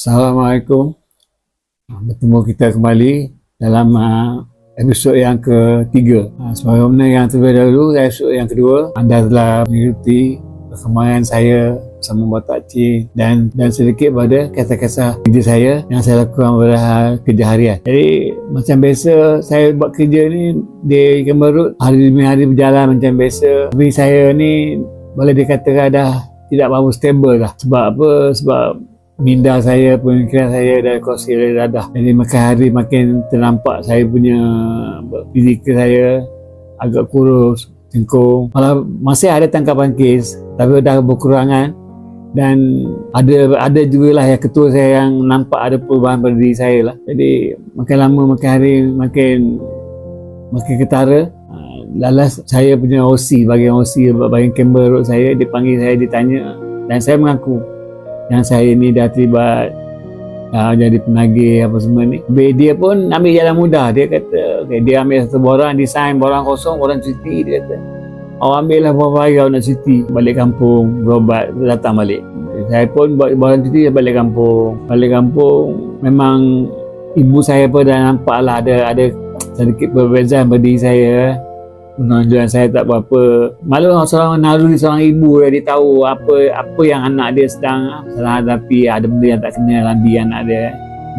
Assalamualaikum. Ah, Bertemu kita kembali dalam uh, episod yang ketiga. Uh, sebagaimana yang terlebih dahulu, episod yang kedua, anda telah mengikuti perkembangan saya bersama Batak Cik dan dan sedikit pada kisah-kisah kerja saya yang saya lakukan pada kerja harian. Jadi macam biasa saya buat kerja ni di Kemerut hari demi hari berjalan macam biasa. Tapi saya ni boleh dikatakan dah tidak berapa stable dah. Sebab apa? Sebab minda saya, pemikiran saya dah kursi dadah. Jadi makin hari makin ternampak saya punya fizikal saya agak kurus, cengkung. Malah masih ada tangkapan kes tapi dah berkurangan dan ada ada jugalah yang ketua saya yang nampak ada perubahan pada diri saya lah. Jadi makin lama makin hari makin makin ketara. Ah, Lalas saya punya OC bagian OC bagian Road saya dipanggil saya ditanya dan saya mengaku yang saya ni dah terlibat uh, jadi penagih apa semua ni. Dia pun ambil jalan mudah. Dia kata, okay, dia ambil satu borang, desain borang kosong, borang cuti. Dia kata, awak ambil lah berapa hari awak nak cuti. Balik kampung, berobat, datang balik. Saya pun buat borang cuti, balik kampung. Balik kampung, memang ibu saya pun dah nampak lah ada, ada sedikit perbezaan pada diri saya penonjolan saya tak berapa. Malu seorang naluri seorang ibu dia tahu apa apa yang anak dia sedang sedang hadapi. Ada benda yang tak kena dalam diri anak dia.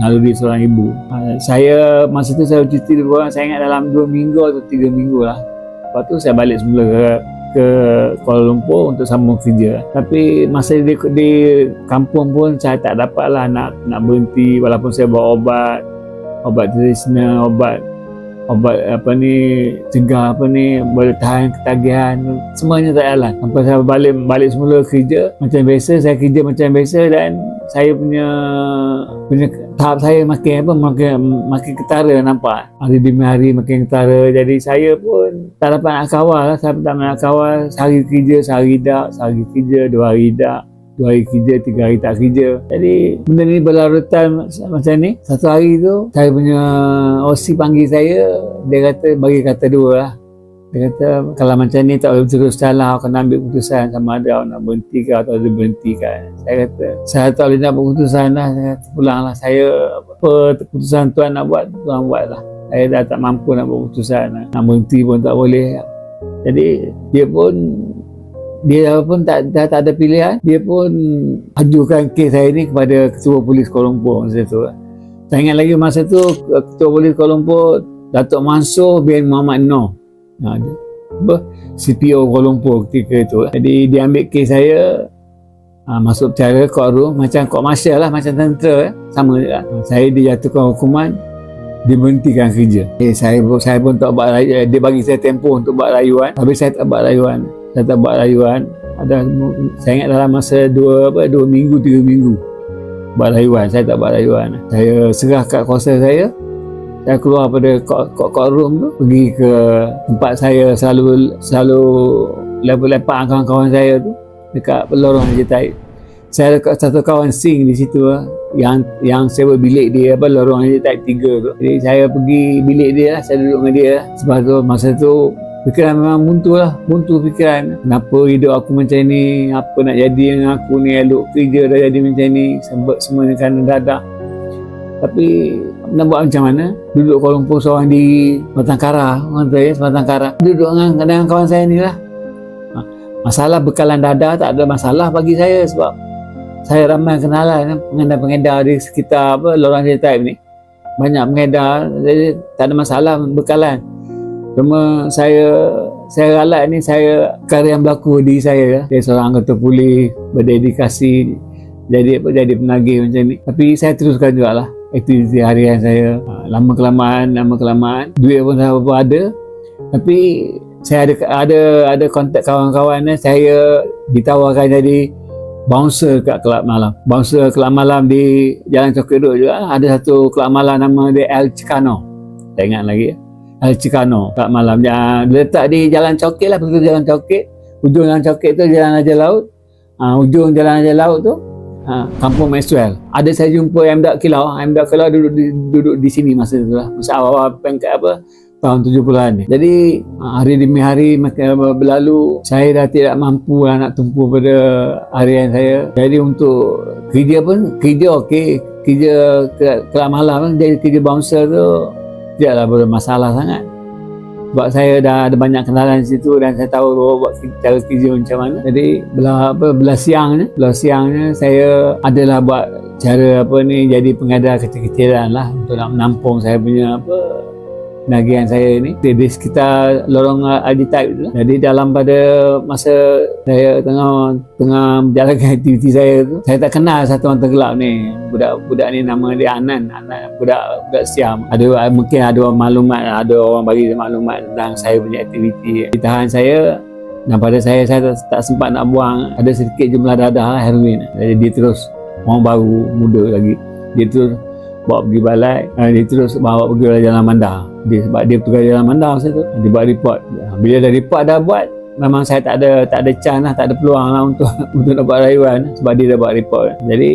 Naluri seorang ibu. Ah, saya masa tu saya cuti di bawah saya ingat dalam 2 minggu atau 3 minggu lah. Lepas tu saya balik semula ke ke Kuala Lumpur untuk sambung kerja. Tapi masa di, di kampung pun saya tak dapat lah nak, nak berhenti. Walaupun saya bawa obat obat tradisional obat obat apa ni cegah apa ni boleh tahan ketagihan semuanya tak jalan. Sampai saya balik balik semula kerja macam biasa saya kerja macam biasa dan saya punya punya tahap saya makin apa makin makin ketara nampak. Hari demi hari makin ketara. Jadi saya pun tak dapat nak kawal lah. Saya tak nak kawal. Sehari kerja sehari tak. Sehari kerja dua hari tak dua hari kerja, tiga hari tak kerja. Jadi benda ni berlarutan macam ni. Satu hari tu saya punya OC panggil saya, dia kata bagi kata dua lah. Dia kata kalau macam ni tak boleh terus jalan awak kena ambil keputusan sama ada awak nak berhenti ke atau dia berhentikan. Saya kata saya tak boleh nak keputusan lah. Saya kata pulang lah. Saya apa keputusan tuan nak buat, tuan buat lah. Saya dah tak mampu nak buat keputusan lah. Nak berhenti pun tak boleh. Jadi dia pun dia pun tak, dah tak ada pilihan. Dia pun ajukan kes saya ni kepada ketua polis Kuala Lumpur masa tu. Saya ingat lagi masa tu ketua polis Kuala Lumpur Datuk Mansur bin Muhammad Noh. Ha, CPO Kuala Lumpur ketika itu. Jadi dia ambil kes saya ha, masuk cara courtroom macam court martial lah macam tentera eh. sama juga. Ha, saya dijatuhkan hukuman diberhentikan kerja. Eh, saya, saya pun tak buat rayu- dia bagi saya tempoh untuk buat rayuan. Tapi saya tak buat rayuan saya tak buat rayuan ada saya ingat dalam masa dua apa dua minggu tiga minggu buat rayuan saya tak buat rayuan saya serah kat kuasa saya. Saya keluar pada court, court room tu pergi ke tempat saya selalu selalu lepak-lepak kawan-kawan saya tu dekat lorong Haji Taib. Saya ada satu kawan sing di situ lah, yang yang sewa bilik dia apa lorong Haji Taib 3 tu. Jadi saya pergi bilik dia lah saya duduk dengan dia lah. Sebab tu masa tu Fikiran memang buntu lah, buntu fikiran. Kenapa hidup aku macam ni, apa nak jadi dengan aku ni, elok kerja dah jadi macam ni, sebab semua ni kerana dadak. Tapi nak buat macam mana? Duduk Kuala Lumpur seorang di Batang Kara, orang tu ya, Batang Kara. Duduk dengan, dengan kawan saya ni lah. Ha, Masalah bekalan dada tak ada masalah bagi saya sebab saya ramai kenalan pengedar-pengedar di sekitar apa lorong cerita ni. Banyak pengedar, jadi tak ada masalah bekalan. Cuma saya saya ralat ni saya karya yang berlaku di saya dia seorang anggota polis berdedikasi jadi jadi penagih macam ni. Tapi saya teruskan jugalah aktiviti harian saya. Ha, lama kelamaan lama kelamaan. Duit pun saya berapa ada. Tapi saya ada ada ada kontak kawan-kawan ni saya ditawarkan jadi bouncer kat kelab malam. Bouncer kelab malam di Jalan Road juga. Ada satu kelab malam nama dia El Chicano saya ingat lagi El Chicano kat malam dia letak di Jalan Coket lah betul Jalan Coket ujung Jalan Coket tu Jalan Raja Laut ha, ujung Jalan Raja Laut tu ha, Kampung Maxwell ada saya jumpa M. Kilau M. Kilau duduk di, duduk di sini masa tu lah masa awal-awal pengkat apa tahun 70-an ni. Jadi ha, hari demi hari makin berlalu saya dah tidak mampu lah nak tumpu pada harian saya. Jadi untuk kerja pun kerja okey kerja ke kelab malam jadi kerja bouncer tu tidaklah bermasalah sangat. Sebab saya dah ada banyak kenalan di situ dan saya tahu buat cara kerja macam mana. Jadi belah apa belah siangnya belah siangnya saya adalah buat cara apa ni jadi pengadar kecil-kecilan lah untuk nak menampung saya punya apa penagihan saya ni di, sekitar lorong type tu. Lah. jadi dalam pada masa saya tengah tengah menjalankan aktiviti saya tu saya tak kenal satu orang tergelap ni. Budak-budak ni nama dia Anan. Anan budak budak Siam. Ada mungkin ada orang maklumat ada orang bagi maklumat tentang saya punya aktiviti. Ditahan saya dan pada saya saya tak, tak sempat nak buang. Ada sedikit jumlah dadah lah heroin jadi dia terus orang baru muda lagi. Dia terus bawa pergi balai. Uh, dia terus bawa pergi jalan mandar. Dia sebab dia petugas jalan mandar masa tu dia buat report. Bila dah report dah buat memang saya tak ada tak ada chance lah tak ada peluang lah untuk untuk buat rayuan. Sebab dia dah buat report. Jadi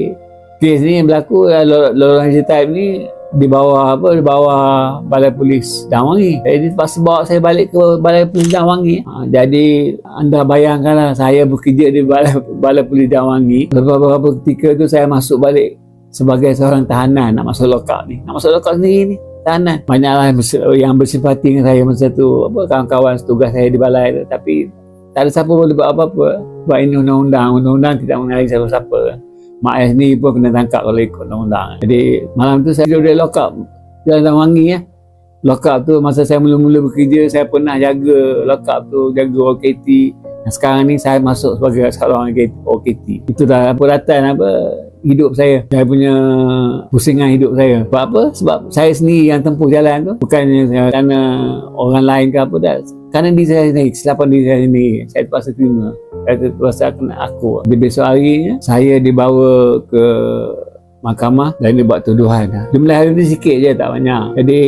kes ni yang berlaku lorong type ni di bawah apa di bawah balai polis Damwangi jadi terpaksa bawa saya balik ke balai polis Damwangi ha, jadi anda bayangkanlah saya bekerja di balai balai polis Damwangi beberapa ketika tu saya masuk balik sebagai seorang tahanan nak masuk lokal ni. Nak masuk lokal sendiri ni tahanan. Banyaklah yang bersifati dengan saya masa tu apa kawan-kawan tugas saya di balai tu. Tapi tak ada siapa boleh buat apa-apa. Sebab ini undang-undang. Undang-undang tidak mengenali siapa-siapa. Mak ayah sendiri pun kena tangkap kalau ikut undang-undang. Jadi malam tu saya duduk lock up jalan wangi ya. Lock up tu masa saya mula-mula bekerja saya pernah jaga lock up tu jaga OKT sekarang ni saya masuk sebagai seorang OKT itu dah apa datang apa hidup saya. Saya punya pusingan hidup saya. Sebab apa? Sebab saya sendiri yang tempuh jalan tu. Bukannya kerana orang lain ke apa dah. Kerana diri saya sendiri kesilapan diri saya sendiri. Saya terpaksa terima. Saya terpaksa kena aku di besok harinya saya dibawa ke mahkamah dan dia buat tuduhan. Jumlah hari ni sikit je tak banyak. Jadi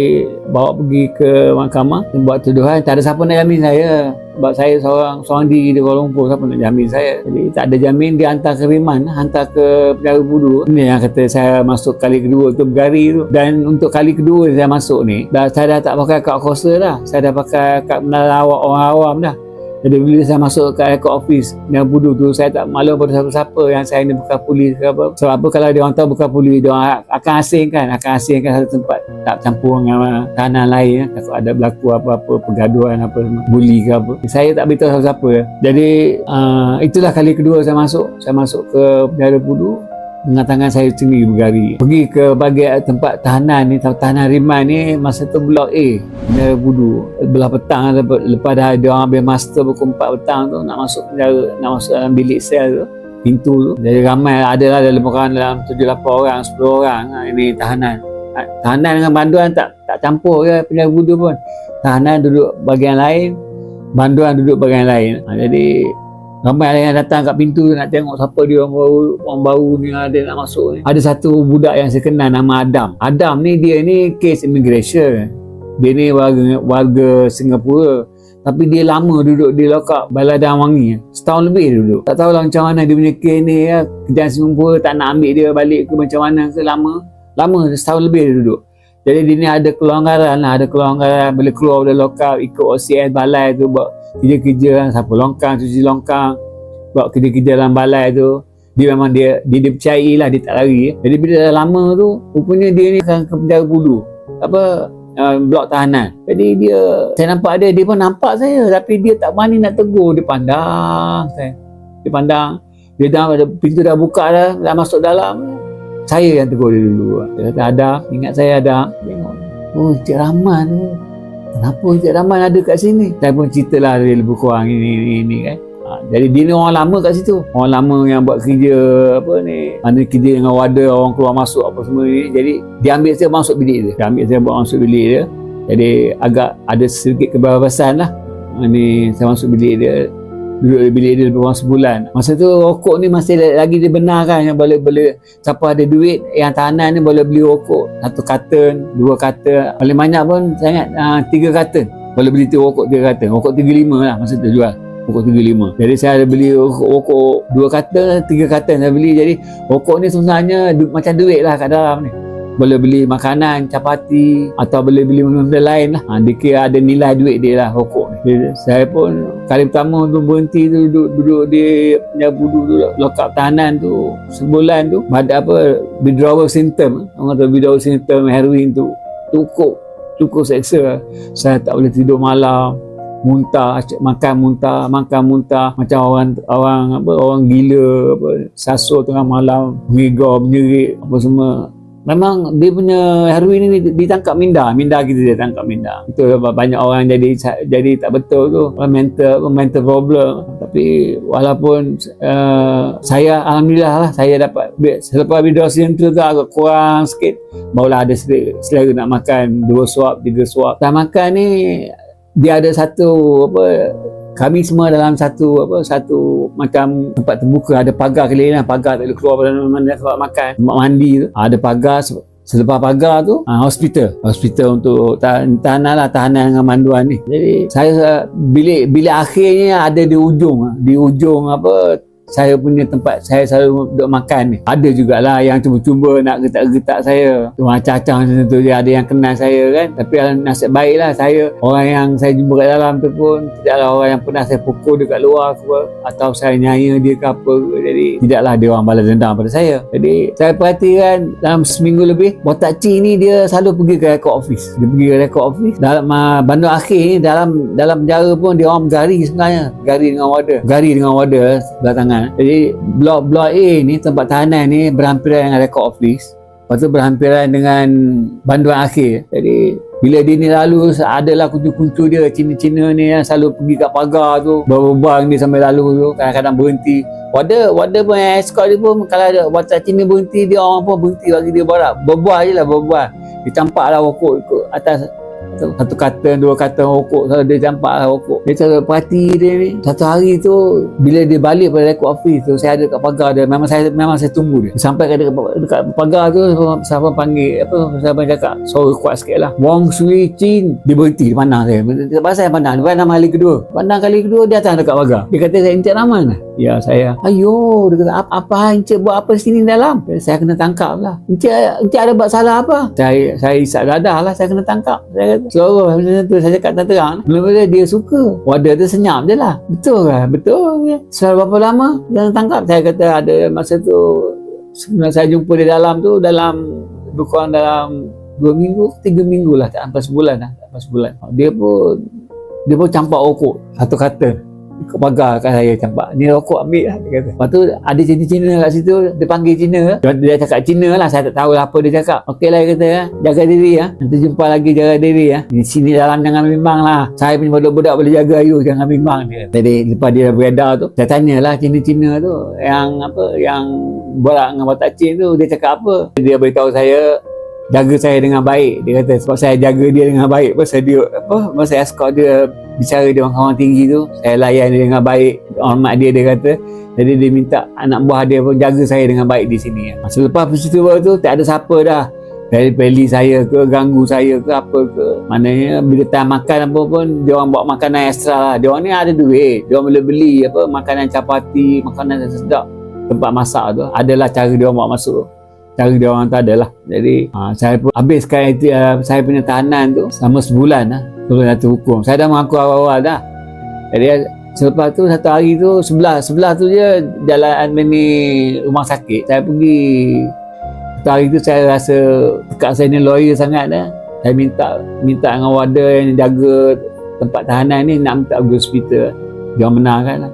bawa pergi ke mahkamah buat tuduhan. Tak ada siapa nak jamin saya sebab saya seorang seorang diri di Kuala Lumpur siapa nak jamin saya? Jadi tak ada jamin dia hantar ke Riman hantar ke penjara budu. Ini yang kata saya masuk kali kedua tu bergari tu. Dan untuk kali kedua saya masuk ni dah saya dah tak pakai kad kosa dah. Saya dah pakai kad menara awak orang awam dah jadi bila saya masuk ke record office yang budu tu saya tak malu pada siapa-siapa yang saya ni bukan polis ke apa. Sebab apa kalau dia orang tahu bukan polis dia orang akan asingkan akan asingkan satu tempat. Tak campur dengan tanah lain kalau ada berlaku apa-apa pergaduhan apa bully ke apa. Saya tak beritahu siapa-siapa. Jadi uh, itulah kali kedua saya masuk. Saya masuk ke penjara budu dengan tangan saya sendiri bergari. Pergi ke bagian tempat tahanan ni tahanan riman ni masa tu blok A penjara budu. Belah petang lepas dah dia orang ambil master pukul 4 petang tu nak masuk penjara nak masuk dalam bilik sel tu pintu tu. Jadi ramai ada lah dalam orang dalam 7-8 orang 10 orang. Ha, ini tahanan. Ha, tahanan dengan banduan tak tak campur ke penjara budu pun. Tahanan duduk bagian lain banduan duduk bagian lain. Ha, jadi Ramai yang datang kat pintu nak tengok siapa dia orang baru, orang baru ni ada nak masuk ni. Ada satu budak yang saya kenal nama Adam. Adam ni dia ni case immigration. Dia ni warga, warga Singapura. Tapi dia lama duduk di lokap Baladan Wangi. Setahun lebih dia duduk. Tak tahulah macam mana dia punya case ni ya. Kejayaan Singapura tak nak ambil dia balik ke macam mana ke lama. Lama setahun lebih dia duduk. Jadi dia ni ada kelonggaran lah. Ada kelonggaran boleh keluar dari lokap ikut OCS balai tu buat kerja-kerja kan siapa longkang cuci longkang buat kerja-kerja dalam balai tu dia memang dia dia, dia percayai lah dia tak lari. Jadi bila dah lama tu rupanya dia ni akan ke penjara bulu apa uh, blok tahanan. Jadi dia saya nampak dia dia pun nampak saya tapi dia tak berani nak tegur. Dia pandang saya. Dia pandang dia dah pintu dah buka dah dah masuk dalam. Saya yang tegur dia dulu. Dia kata ada ingat saya ada. Tengok. Oh Cik Rahman tu kenapa Encik Rahman ada kat sini? Saya pun ceritalah dia lebih kurang ini ini, ini kan. Ha, jadi dia ni orang lama kat situ. Orang lama yang buat kerja apa ni mana kerja dengan wadah orang keluar masuk apa semua ni. Jadi dia ambil saya masuk bilik dia. Dia ambil saya buat masuk bilik dia. Jadi agak ada sedikit kebebasan lah. Ni saya masuk bilik dia duduk bilik dia lebih kurang sebulan. Masa tu rokok ni masih lagi dibenarkan. Yang boleh boleh siapa ada duit yang tahanan ni boleh beli rokok. Satu karton dua karton. Paling banyak pun sangat uh, tiga karton. Boleh beli tu rokok tiga karton. Rokok tiga lima lah masa tu jual. Rokok tiga lima. Jadi saya ada beli rokok, rokok dua karton tiga karton saya beli. Jadi rokok ni sebenarnya du, macam duit lah kat dalam ni boleh beli makanan, capati atau boleh beli benda lain lah. Ha, dia kira ada nilai duit dia lah rokok ni. Saya pun kali pertama tu berhenti tu duduk, duduk di punya budu tu lokap tahanan tu sebulan tu ada apa withdrawal symptom orang kata withdrawal symptom heroin tu cukup cukup seksa saya tak boleh tidur malam muntah makan muntah makan muntah macam orang orang apa orang gila apa sasur tengah malam mengigau menyerit apa semua memang dia punya heroin ni ditangkap minda. Minda kita dia tangkap minda. Itu banyak orang jadi jadi tak betul tu. Mental mental problem. Tapi walaupun uh, saya alhamdulillah lah saya dapat selepas video tu tu agak kurang sikit barulah ada selera nak makan. Dua suap tiga suap. Tak makan ni dia ada satu apa kami semua dalam satu apa satu macam tempat terbuka. Ada pagar keliling pagar tak boleh keluar pada mana tempat makan. Tempat mandi tu. Ada pagar selepas pagar tu. Ha, hospital. Hospital untuk tahan, tahanan lah. Tahanan dengan manduan ni. Jadi saya bilik bilik akhirnya ada di ujung di ujung apa saya punya tempat saya selalu duduk makan ni. Ada jugalah yang cuba-cuba nak getak-getak saya. Macam-macam macam tu dia ada yang kenal saya kan. Tapi nasib baiklah saya orang yang saya jumpa kat dalam tu pun tidaklah orang yang pernah saya pukul dekat luar ke atau saya nyanyi dia ke apa jadi tidaklah dia orang balas dendam pada saya. Jadi saya perhatikan dalam seminggu lebih botak cik ni dia selalu pergi ke record office dia pergi ke record office dalam uh, bandar akhir ni dalam dalam penjara pun dia orang gari sebenarnya. Gari dengan wadah gari dengan wadah sebelah tangan tahanan. Jadi blok-blok A ni tempat tahanan ni berhampiran dengan record office. Lepas tu berhampiran dengan banduan akhir. Jadi bila dia ni lalu adalah kuncu-kuncu dia Cina-Cina ni yang selalu pergi kat pagar tu Berbang dia sambil lalu tu Kadang-kadang berhenti Wadah, wadah pun escort dia pun Kalau ada watak Cina berhenti Dia orang pun berhenti bagi dia barak Berbual je lah berbual Dia campak lah rokok ikut atas satu kata dua kata rokok kalau dia campak lah rokok. Dia cakap perhati dia ni. Satu hari tu bila dia balik pada record office tu saya ada kat pagar dia. Memang saya memang saya tunggu dia. Sampai kat dekat, dekat pagar tu siapa panggil apa siapa cakap suara kuat sikit lah. Wong Sui Chin. Dia berhenti dia? Pandang saya pasal saya pandang. Dia pandang kali kedua. Pandang kali kedua dia datang dekat pagar. Dia kata saya Rahman lah ya saya. Ayo dia kata apa, apa Encik buat apa sini dalam? Saya kena tangkap lah. Encik, Encik ada buat salah apa? Saya saya isap dadah lah saya kena tangkap. Saya kata Suara macam tu saya cakap tak terang. Mula-mula dia suka Wadah tu senyap je lah. Betul kan? Betul ke? Selama berapa lama Dia tangkap? Saya kata ada masa tu Sebenarnya saya jumpa dia dalam tu Dalam Lebih kurang dalam Dua minggu Tiga minggu lah Tak sampai sebulan lah Tak sampai sebulan. Dia pun Dia pun campak rokok Satu kata ikut pagar kat saya campak ni rokok ambil lah dia kata. Lepas tu ada Cina-Cina kat situ dia panggil Cina. Dia, cakap Cina lah saya tak tahu lah apa dia cakap. Ok lah dia kata ya. jaga diri ya. Nanti jumpa lagi jaga diri ya. Di sini dalam jangan bimbang lah. Saya punya budak-budak boleh jaga you jangan bimbang dia. Jadi lepas dia beredar tu saya tanya lah Cina-Cina tu yang apa yang borak dengan Batak Cina tu dia cakap apa? Dia beritahu saya jaga saya dengan baik. Dia kata sebab saya jaga dia dengan baik pasal dia apa masa escort dia bicara dia orang tinggi tu saya layan dia dengan baik hormat dia dia kata. Jadi dia minta anak buah dia pun jaga saya dengan baik di sini. Masa lepas peristiwa tu tak ada siapa dah. Dari peli saya ke ganggu saya ke apa ke. Maknanya bila time makan apa pun dia orang bawa makanan ekstra lah. Dia orang ni ada duit. Dia orang boleh beli apa makanan capati makanan sedap tempat masak tu. Adalah cara dia orang bawa masuk cara dia orang tak ada lah jadi ha, saya pun habiskan itu, uh, saya punya tahanan tu selama sebulan lah sebelum jatuh hukum. Saya dah mengaku awal-awal dah. Jadi selepas tu satu hari tu sebelah sebelah tu je jalan ni rumah sakit. Saya pergi satu hari tu saya rasa dekat saya ni lawyer sangat dah saya minta minta dengan wadah yang jaga tempat tahanan ni nak minta pergi hospital. Dia menangkan lah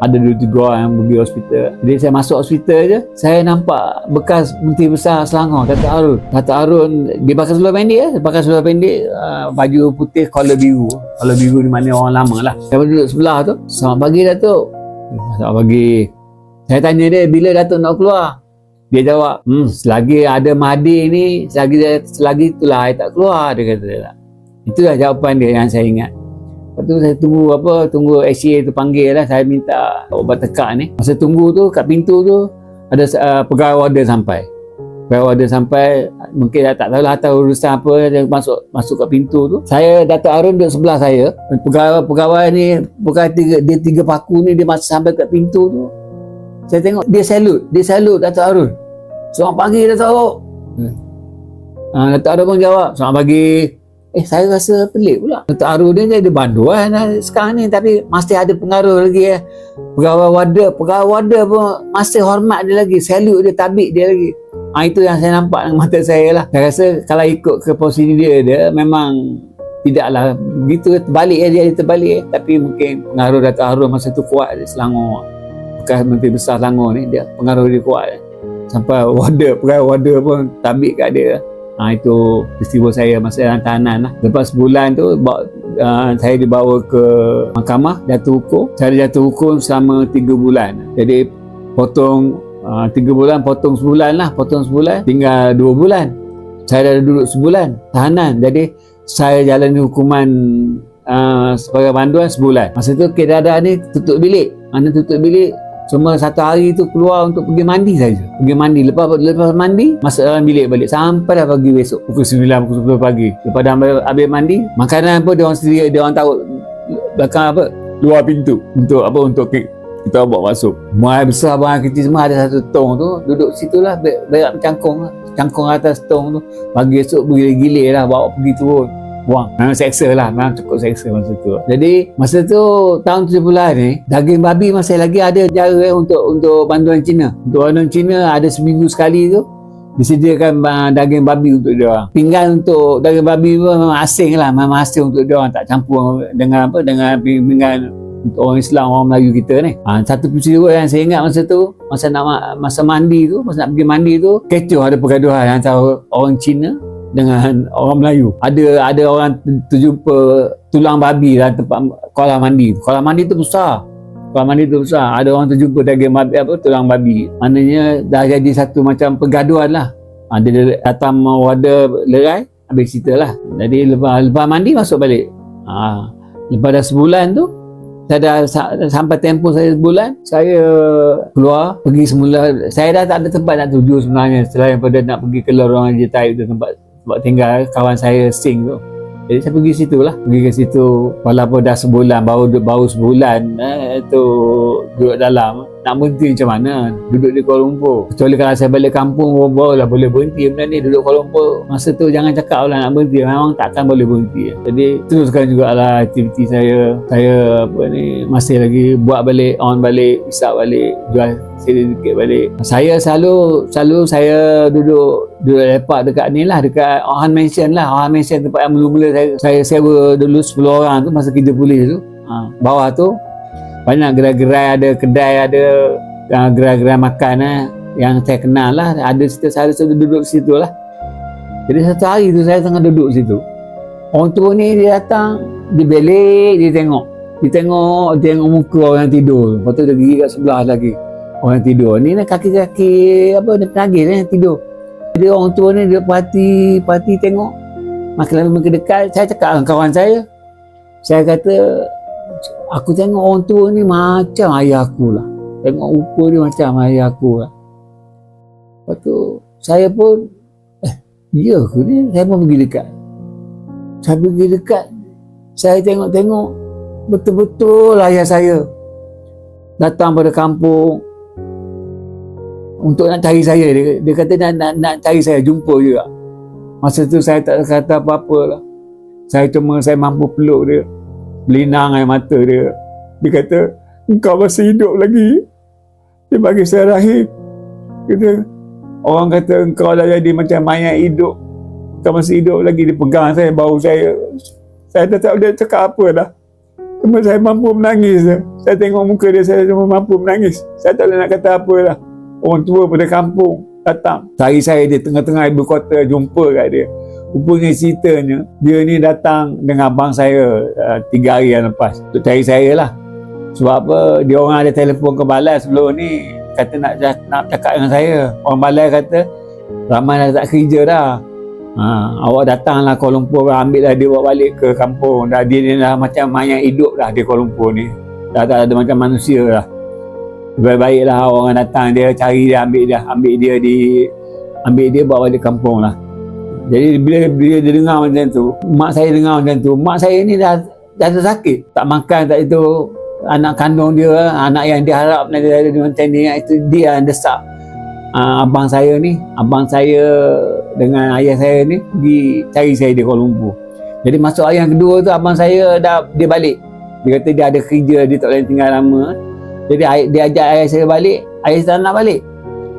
ada dua tiga orang yang pergi hospital. Jadi saya masuk hospital je saya nampak bekas Menteri Besar Selangor Dato' Arun Dato' Arun dia pakai seluar pendek eh? pakai seluar pendek uh, baju putih collar biru. Collar biru di mana orang lama lah. Saya duduk sebelah tu? Selamat pagi Dato' selamat pagi. Saya tanya dia bila Dato' nak keluar? Dia jawab hmm, selagi ada Mahdi ni selagi, selagi itulah saya tak keluar dia kata itulah jawapan dia yang saya ingat Lepas tu saya tunggu apa, tunggu SCA tu panggil lah, saya minta obat tekak ni. Masa tunggu tu, kat pintu tu, ada uh, pegawai warden sampai. Pegawai warden sampai, mungkin tak tahu lah tahu urusan apa, dia masuk masuk kat pintu tu. Saya, Dato' Arun duduk sebelah saya. Pegawai, pegawai ni, pegawai tiga, dia tiga paku ni, dia masuk sampai kat pintu tu. Saya tengok, dia salute, dia salute Dato' Arun. Selamat pagi Dato' Hmm. uh, Datuk Aru pun jawab selamat pagi Eh saya rasa pelik pula. Aru dia jadi banduan sekarang ni. Tapi masih ada pengaruh lagi eh. Pegawai wadah Pegawai wadah pun masih hormat dia lagi. Salute dia, tabik dia lagi. Ha, Itu yang saya nampak dengan mata saya lah. Saya rasa kalau ikut ke posisi dia Dia memang tidaklah begitu terbalik eh, dia terbalik eh. Tapi mungkin pengaruh Datuk Aru masa tu kuat di Selangor. Bekas Menteri Besar Selangor ni dia Pengaruh dia kuat eh. Sampai wadah Pegawai wadah pun tabik kat dia Ha, itu peristiwa saya masa dalam tahanan lah. Lepas sebulan tu bawa, uh, saya dibawa ke mahkamah jatuh hukum. Saya jatuh hukum selama 3 bulan. Jadi potong uh, 3 bulan, potong sebulan lah. Potong sebulan, tinggal 2 bulan. Saya dah duduk sebulan tahanan. Jadi saya jalani hukuman uh, sebagai banduan sebulan. Masa tu keadaan ni tutup bilik. Mana tutup bilik Cuma satu hari tu keluar untuk pergi mandi saja. Pergi mandi. Lepas lepas mandi, masuk dalam bilik balik. Sampai dah pagi besok. Pukul 9, pukul 10 pagi. Lepas dah habis mandi, makanan pun dia orang sendiri, dia orang tahu belakang apa? Luar pintu. Untuk apa? Untuk kita bawa masuk. Muai besar, muai kecil semua ada satu tong tu. Duduk situ lah. Berak cangkung lah. Cangkung atas tong tu. Pagi esok bergilir-gilir lah. Bawa pergi turun buang. Memang seksa lah. Memang cukup seksa masa tu. Jadi masa tu tahun 70 ni daging babi masih lagi ada cara eh, untuk untuk bantuan Cina. Untuk bantuan Cina ada seminggu sekali tu disediakan uh, daging babi untuk dia orang. Pinggan untuk daging babi pun memang asing lah. Memang asing untuk dia orang. Tak campur dengan apa dengan pinggan untuk orang Islam, orang Melayu kita ni. Ha, satu peristiwa yang saya ingat masa tu, masa nak masa mandi tu, masa nak pergi mandi tu, kecoh ada pergaduhan antara orang Cina dengan orang Melayu. Ada ada orang terjumpa tulang babi dalam tempat kolam mandi. Kolam mandi tu besar. Kolam mandi tu besar. Ada orang terjumpa daging babi apa tulang babi. Maknanya dah jadi satu macam pergaduhan lah. Ada ha, datang wadah lerai habis cerita lah. Jadi lepas, lepas mandi masuk balik. Ha, lepas dah sebulan tu saya dah sampai tempoh saya sebulan saya keluar pergi semula saya dah tak ada tempat nak tuju sebenarnya selain pada nak pergi ke lorong je type tu tempat sebab tinggal kawan saya sing tu. Jadi saya pergi situ lah. Pergi ke situ walaupun dah sebulan baru baru sebulan eh, tu duduk dalam nak berhenti macam mana? Duduk di Kuala Lumpur. Kecuali kalau saya balik kampung baru lah boleh berhenti benda ni. Duduk Kuala Lumpur masa tu jangan cakap lah nak berhenti. Memang takkan boleh berhenti. Jadi teruskan jugalah aktiviti saya. Saya apa ni masih lagi buat balik on balik isap balik jual sedikit balik. Saya selalu selalu saya duduk duduk lepak dekat ni lah dekat Ohan Mansion lah. Ohan Mansion tempat yang mula-mula saya, saya sewa dulu 10 orang tu masa kerja polis tu. Ha, bawah tu banyak gerai-gerai ada kedai ada uh, gerai-gerai makan eh, yang saya kenal lah. Ada situ saya selalu duduk situ lah. Jadi satu hari tu saya tengah duduk situ. Orang tua ni dia datang dia belik dia tengok. Dia tengok dia tengok muka orang tidur. Lepas tu dia gigi kat sebelah lagi. Orang tidur. Ni ni kaki-kaki apa ni penagih ni tidur. Jadi orang tua ni dia parti parti tengok. Makin lama makin dekat saya cakap dengan kawan saya. Saya kata aku tengok orang tua ni macam ayah aku lah. Tengok rupa dia macam ayah aku lah. Lepas tu saya pun eh ya ke ni? Saya pun pergi dekat. Saya pergi dekat saya tengok-tengok betul-betul ayah saya datang pada kampung untuk nak cari saya. Dia, dia kata nak, nak, nak cari saya jumpa juga masa tu saya tak kata apa-apa lah. Saya cuma saya mampu peluk dia Belinang air mata dia. Dia kata, engkau masih hidup lagi. Dia bagi saya rahim. Kata, orang kata engkau dah jadi macam mayat hidup. Engkau masih hidup lagi. Dia pegang saya, bau saya. Saya dah tak boleh cakap apa dah. Cuma saya mampu menangis. Saya tengok muka dia, saya cuma mampu menangis. Saya tak boleh nak kata apa dah. Orang tua pada kampung datang. Cari saya di tengah-tengah ibu kota, jumpa kat dia. Rupanya ceritanya Dia ni datang dengan abang saya uh, Tiga hari yang lepas. Untuk cari saya lah. Sebab apa? Dia orang ada telefon ke balai sebelum ni Kata nak nak cakap dengan saya. Orang balai kata Ramai dah tak kerja dah. Ha, Awak datang lah Kuala Lumpur Ambil lah dia bawa balik ke kampung. Dah, Dia ni dah macam mayat hidup dah Di Kuala Lumpur ni. Dah tak ada macam manusia lah. Baik-baik lah orang datang dia cari dia ambil dia ambil dia di ambil dia bawa balik kampung lah jadi bila, bila dia dengar macam tu, mak saya dengar macam tu, mak saya ni dah dah sakit. Tak makan, tak itu anak kandung dia, anak yang dia harap nanti ada macam ni, itu dia yang desak. Uh, abang saya ni, abang saya dengan ayah saya ni pergi cari saya di Kuala Lumpur. Jadi masuk hari yang kedua tu abang saya dah dia balik. Dia kata dia ada kerja dia tak boleh tinggal lama. Jadi dia ajak ayah saya balik, ayah saya nak balik.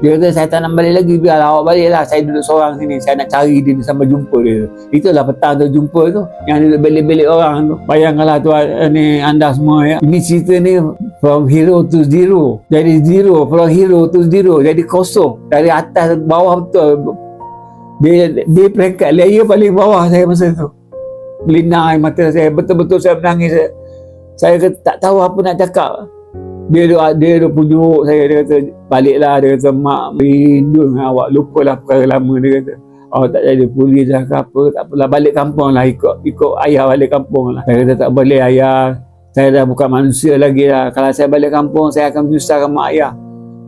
Dia kata saya tak nak balik lagi biarlah awak balik lah. Saya duduk seorang sini. Saya nak cari dia sampai jumpa dia. Itulah petang tu jumpa tu. Yang duduk belik-belik orang tu. Bayangkanlah tu eh, ni anda semua ya. Ini cerita ni from hero to zero. Jadi zero from hero to zero. Jadi kosong. Dari atas bawah betul. Dia, dia peringkat layer paling bawah saya masa tu. Melina mata saya. Betul-betul saya menangis. Saya, saya tak tahu apa nak cakap dia dia, dia, pujuk saya dia kata baliklah dia kata mak rindu dengan awak. Lupalah perkara lama dia kata. Awak tak jadi polis dah ke apa tak apalah. Balik kampung lah ikut ikut ayah balik kampung lah. Saya kata tak boleh ayah. Saya dah bukan manusia lagi lah. Kalau saya balik kampung saya akan menyusahkan mak ayah.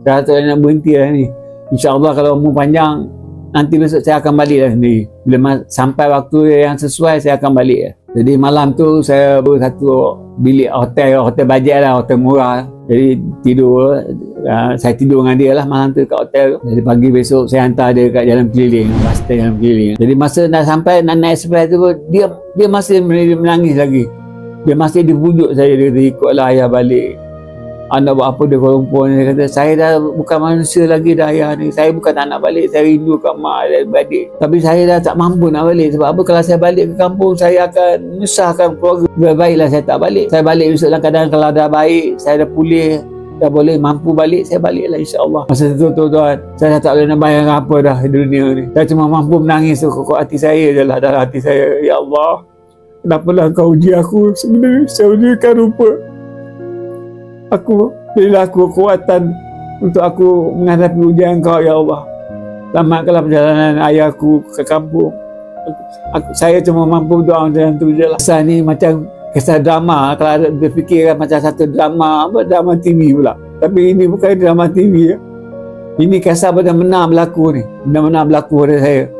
Saya tak nak berhenti lah ni. insyaAllah kalau umur panjang nanti besok saya akan balik lah sendiri. Bila sampai waktu yang sesuai saya akan balik lah. Jadi malam tu saya baru satu bilik hotel. Hotel bajet lah hotel murah jadi tidur uh, saya tidur dengan dia lah malam tu kat hotel. Jadi pagi besok saya hantar dia kat jalan keliling stand jalan keliling. Jadi masa nak sampai nak naik express tu dia dia masih menangis lagi. Dia masih dibujuk saya dia kata ikutlah ayah balik anda buat apa dia ni dia kata saya dah bukan manusia lagi dah ayah ni. Saya bukan tak nak balik saya rindu kat mak dan adik tapi saya dah tak mampu nak balik. Sebab apa? Kalau saya balik ke kampung saya akan menyusahkan keluarga. Lebih baiklah saya tak balik. Saya balik besok dalam keadaan kalau dah baik saya dah pulih dah boleh mampu balik saya baliklah insyaAllah. Masa tu tuan-tuan saya dah tak boleh nak bayang apa dah dunia ni. Saya cuma mampu menangis tu kok hati saya je lah dalam hati saya. Ya Allah kenapalah kau uji aku? Sebenarnya saya ujikan rupa aku berilah aku kekuatan untuk aku menghadapi ujian kau ya Allah. Selamatkanlah perjalanan ayahku ke kampung. Aku, saya cuma mampu doa macam tu je lah. Kisah ni macam kisah drama. Kalau ada berfikir macam satu drama apa drama TV pula? Tapi ini bukan drama TV ya. ini kisah benar-benar berlaku ni. Benar-benar berlaku pada saya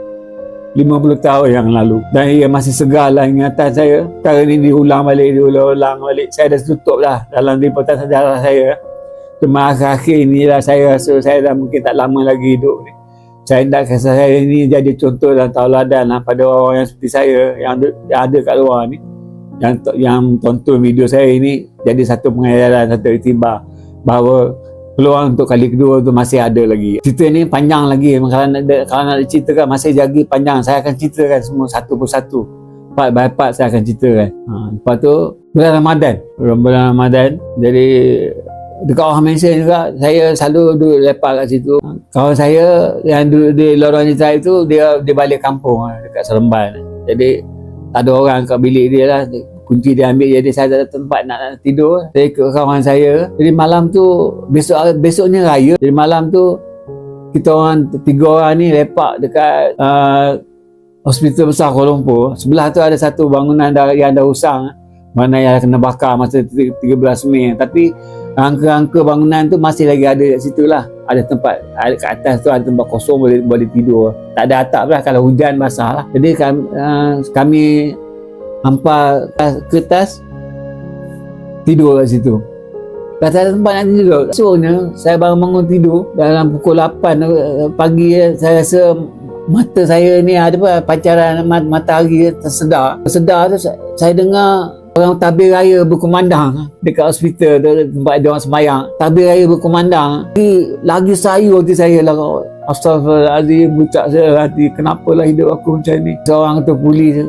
50 tahun yang lalu. Dan ia masih segar lah ingatan saya. Sekarang ini diulang balik diulang-ulang balik. Saya dah tutup lah dalam liputan sejarah saya. Cuma akhir-akhir inilah saya rasa saya dah mungkin tak lama lagi hidup ni. Saya nak kisah saya ini jadi contoh dan tauladan lah pada orang yang seperti saya yang ada, yang ada kat luar ni. Yang yang tonton video saya ini jadi satu pengajaran satu iktibar bahawa peluang untuk kali kedua tu masih ada lagi. Cerita ni panjang lagi. Kalau nak, kalau nak ceritakan masih jadi panjang. Saya akan ceritakan semua satu persatu. Part by part saya akan ceritakan. Ha, lepas tu bulan Ramadan. Bulan Ramadan. Jadi dekat orang Malaysia juga saya selalu duduk lepak kat situ. Kawan saya yang duduk di lorong cerita itu dia dia balik kampung ha, dekat Seremban. Jadi ada orang kat bilik dia lah kunci dia ambil jadi saya tak ada tempat nak, tidur. Saya ikut kawan saya. Jadi malam tu besok besoknya raya. Jadi malam tu kita orang tiga orang ni lepak dekat uh, hospital besar Kuala Lumpur. Sebelah tu ada satu bangunan yang dah usang mana yang kena bakar masa 13 Mei. Tapi angka-angka bangunan tu masih lagi ada kat situ lah. Ada tempat ada kat atas tu ada tempat kosong boleh boleh tidur. Tak ada atap lah kalau hujan basah lah. Jadi kami, uh, kami hampa kertas tidur kat situ. Tak ada tempat nak tidur. Sebenarnya saya baru bangun tidur dalam pukul 8 eh, pagi eh, saya rasa mata saya ni ada apa pancaran matahari tersedar. Tersedar tu saya dengar orang tabir raya berkumandang dekat hospital tu, tempat dia orang semayang tabir raya berkumandang. Lagi, lagi sayu hati saya lah. Astaghfirullahaladzim bucak saya hati. Kenapa lah hidup aku macam ni? Seorang tu polis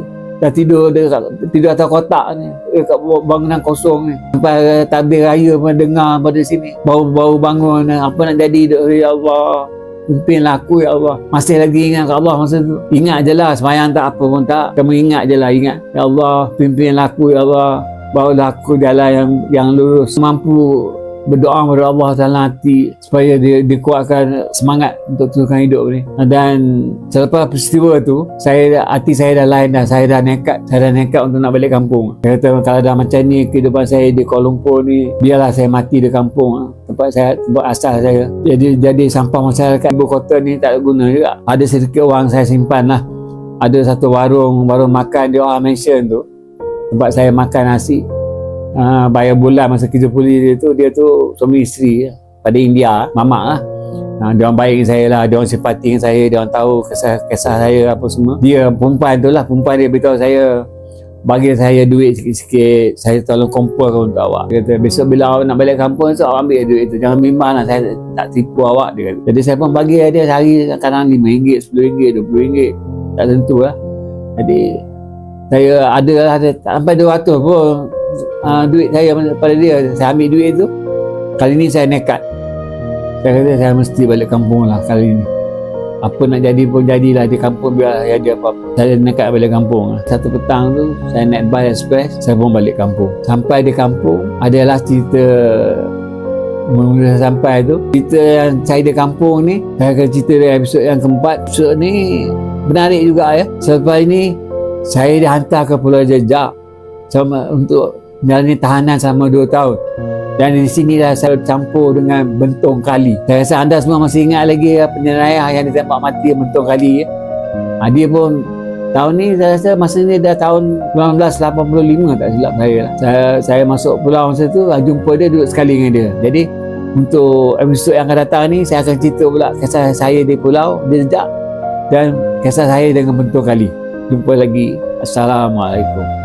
dah tidur dia tidur atas kotak ni. Dekat bangunan kosong ni. Sampai tabir raya pun dengar pada sini. Baru-baru bangun apa nak jadi ya Allah pimpinlah aku ya Allah. Masih lagi ingat Allah masa tu. Ingat je lah semayang tak apa pun tak. Kamu ingat je lah ingat. Ya Allah pimpinlah aku ya Allah. Bawalah aku jalan yang yang lurus. Mampu berdoa kepada Allah dalam hati supaya dia dikuatkan semangat untuk teruskan hidup ni. Dan selepas peristiwa tu saya hati saya dah lain dah. Saya dah nekat saya dah nekat untuk nak balik kampung. Saya kata kalau dah macam ni kehidupan saya di Kuala Lumpur ni biarlah saya mati di kampung. Tempat saya tempat asal saya. Jadi jadi sampah masyarakat ibu kota ni tak guna juga. Ada sedikit wang saya simpan lah. Ada satu warung warung makan di orang mention tu. Tempat saya makan nasi uh, bayar bulan masa kerja polis dia tu dia tu suami isteri pada India mamak lah Ha, dia orang baik dengan saya lah, dia orang simpati dengan saya, dia orang tahu kisah, kisah saya apa semua. Dia perempuan tu lah, perempuan dia beritahu saya bagi saya duit sikit-sikit, saya tolong kumpul untuk awak. Dia kata, besok bila awak nak balik kampung, so awak ambil duit tu. Jangan bimbang lah, saya tak tipu awak. Dia kata. Jadi saya pun bagi dia sehari kadang RM5, RM10, RM20. Tak tentu lah. Jadi, saya ada lah, sampai 200 pun uh, duit saya pada dia. Saya ambil duit tu. Kali ni saya nekat. Saya kata saya mesti balik kampung lah kali ni. Apa nak jadi pun jadilah di kampung biar jadi apa-apa. Saya nekat balik kampung lah. Satu petang tu saya naik bus express, saya pun balik kampung. Sampai di kampung, adalah cerita Mula sampai tu Cerita yang saya di kampung ni Saya akan cerita dari episod yang keempat Episod ni Menarik juga ya Selepas ini Saya dihantar ke Pulau Jejak sama Untuk Menjalani tahanan selama 2 tahun dan di sini dah saya campur dengan bentong kali. Saya rasa anda semua masih ingat lagi ya, penyerayah yang ditembak mati bentong kali. Ya. Ha, dia pun tahun ni saya rasa masa ni dah tahun 1985 tak silap saya lah. Saya, saya masuk pulau masa tu, ha, jumpa dia duduk sekali dengan dia. Jadi untuk episod yang akan datang ni saya akan cerita pula kisah saya di pulau dia sejak dan kisah saya dengan bentong kali. Jumpa lagi. Assalamualaikum.